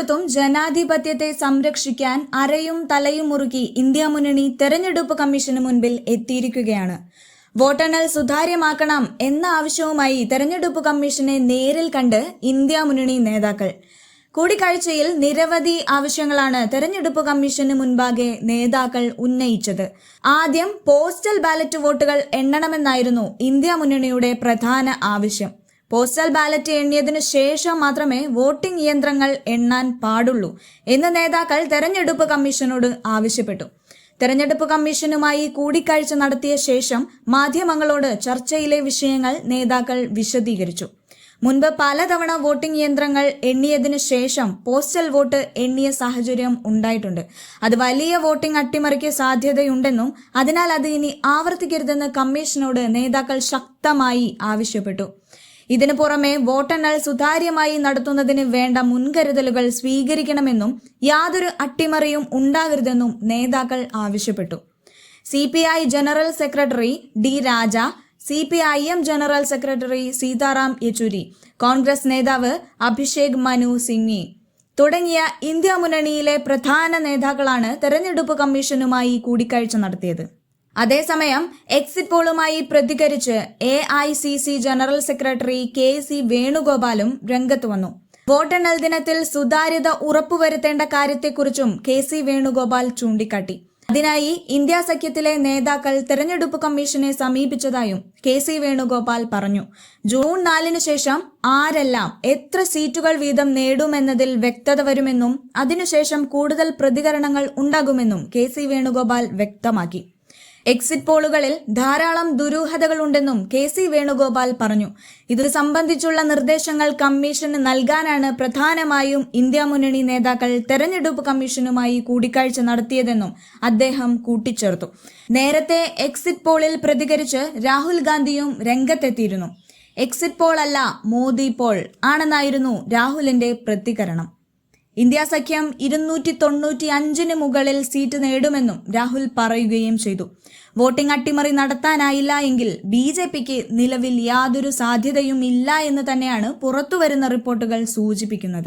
എല്ലായിടത്തും ജനാധിപത്യത്തെ സംരക്ഷിക്കാൻ അരയും തലയും മുറുക്കി ഇന്ത്യ മുന്നണി തെരഞ്ഞെടുപ്പ് കമ്മീഷന് മുൻപിൽ എത്തിയിരിക്കുകയാണ്. വോട്ടെണ്ണൽ സുതാര്യമാക്കണം എന്ന ആവശ്യവുമായി തെരഞ്ഞെടുപ്പ് കമ്മീഷനെ നേരിൽ കണ്ട് ഇന്ത്യ മുന്നണി നേതാക്കൾ. കൂടിക്കാഴ്ചയിൽ നിരവധി ആവശ്യങ്ങളാണ് തെരഞ്ഞെടുപ്പ് കമ്മീഷന് മുൻപാകെ നേതാക്കൾ ഉന്നയിച്ചത്. ആദ്യം പോസ്റ്റൽ ബാലറ്റ് വോട്ടുകൾ എണ്ണണമെന്നായിരുന്നു ഇന്ത്യ മുന്നണിയുടെ പ്രധാന ആവശ്യം. പോസ്റ്റൽ ബാലറ്റ് എണ്ണിയതിനു ശേഷം മാത്രമേ വോട്ടിംഗ് യന്ത്രങ്ങൾ എണ്ണാൻ പാടുള്ളൂ എന്ന് നേതാക്കൾ തെരഞ്ഞെടുപ്പ് കമ്മീഷനോട് ആവശ്യപ്പെട്ടു. തെരഞ്ഞെടുപ്പ് കമ്മീഷനുമായി കൂടിക്കാഴ്ച നടത്തിയ ശേഷം മാധ്യമങ്ങളോട് ചർച്ചയിലെ വിഷയങ്ങൾ നേതാക്കൾ വിശദീകരിച്ചു. മുൻപ് പലതവണ വോട്ടിംഗ് യന്ത്രങ്ങൾ എണ്ണിയതിനു ശേഷം പോസ്റ്റൽ വോട്ട് എണ്ണിയ സാഹചര്യം ഉണ്ടായിട്ടുണ്ട്. അത് വലിയ വോട്ടിംഗ് അട്ടിമറിക്ക് സാധ്യതയുണ്ടെന്നും അതിനാൽ അത് ഇനി ആവർത്തിക്കരുതെന്ന് കമ്മീഷനോട് നേതാക്കൾ ശക്തമായി ആവശ്യപ്പെട്ടു. ഇതിനു പുറമെ വോട്ടെണ്ണൽ സുതാര്യമായി നടത്തുന്നതിന് വേണ്ട മുൻകരുതലുകൾ സ്വീകരിക്കണമെന്നും യാതൊരു അട്ടിമറിയും ഉണ്ടാകരുതെന്നും നേതാക്കൾ ആവശ്യപ്പെട്ടു. C general secretary D Raja C P I M general secretary Sitaram Yechury Congress നേതാവ് അഭിഷേക് മനു സിംഗ്വി തുടങ്ങിയ ഇന്ത്യ മുന്നണിയിലെ പ്രധാന നേതാക്കളാണ് തെരഞ്ഞെടുപ്പ് കമ്മീഷനുമായി കൂടിക്കാഴ്ച നടത്തിയത്. അതേസമയം എക്സിറ്റ് പോളുമായി പ്രതികരിച്ച് A I C C general secretary K C വേണുഗോപാലും രംഗത്ത് വന്നു. വോട്ടെണ്ണൽ ദിനത്തിൽ സുതാര്യത ഉറപ്പുവരുത്തേണ്ട കാര്യത്തെക്കുറിച്ചും കെ സി വേണുഗോപാൽ ചൂണ്ടിക്കാട്ടി. അതിനായി ഇന്ത്യ സഖ്യത്തിലെ നേതാക്കൾ തെരഞ്ഞെടുപ്പ് കമ്മീഷനെ സമീപിച്ചതായും കെ സി വേണുഗോപാൽ പറഞ്ഞു. ജൂൺ നാലിന് ശേഷം ആരെല്ലാം എത്ര സീറ്റുകൾ വീതം നേടുമെന്നതിൽ വ്യക്തത വരുമെന്നും അതിനുശേഷം കൂടുതൽ പ്രതികരണങ്ങൾ ഉണ്ടാകുമെന്നും കെ സി വേണുഗോപാൽ വ്യക്തമാക്കി. എക്സിറ്റ് പോളുകളിൽ ധാരാളം ദുരൂഹതകളുണ്ടെന്നും കെ സി വേണുഗോപാൽ പറഞ്ഞു. ഇത് സംബന്ധിച്ചുള്ള നിർദ്ദേശങ്ങൾ കമ്മീഷന് നൽകാനാണ് പ്രധാനമായും ഇന്ത്യ മുന്നണി നേതാക്കൾ തെരഞ്ഞെടുപ്പ് കമ്മീഷനുമായി കൂടിക്കാഴ്ച നടത്തിയതെന്നും അദ്ദേഹം കൂട്ടിച്ചേർത്തു. നേരത്തെ എക്സിറ്റ് പോളിൽ പ്രതികരിച്ച് രാഹുൽ ഗാന്ധിയും രംഗത്തെത്തിയിരുന്നു. എക്സിറ്റ് പോൾ അല്ല മോദി പോൾ ആണെന്നായിരുന്നു രാഹുലിന്റെ പ്രതികരണം. ഇന്ത്യ സഖ്യം ഇരുന്നൂറ്റി തൊണ്ണൂറ്റി അഞ്ചിന് മുകളിൽ സീറ്റ് നേടുമെന്നും രാഹുൽ പറയുകയും ചെയ്തു. വോട്ടിംഗ് അട്ടിമറി നടത്താനായില്ല എങ്കിൽ ബി ജെ പിക്ക് നിലവിൽ യാതൊരു സാധ്യതയും ഇല്ല എന്ന് തന്നെയാണ് പുറത്തുവരുന്ന റിപ്പോർട്ടുകൾ സൂചിപ്പിക്കുന്നത്.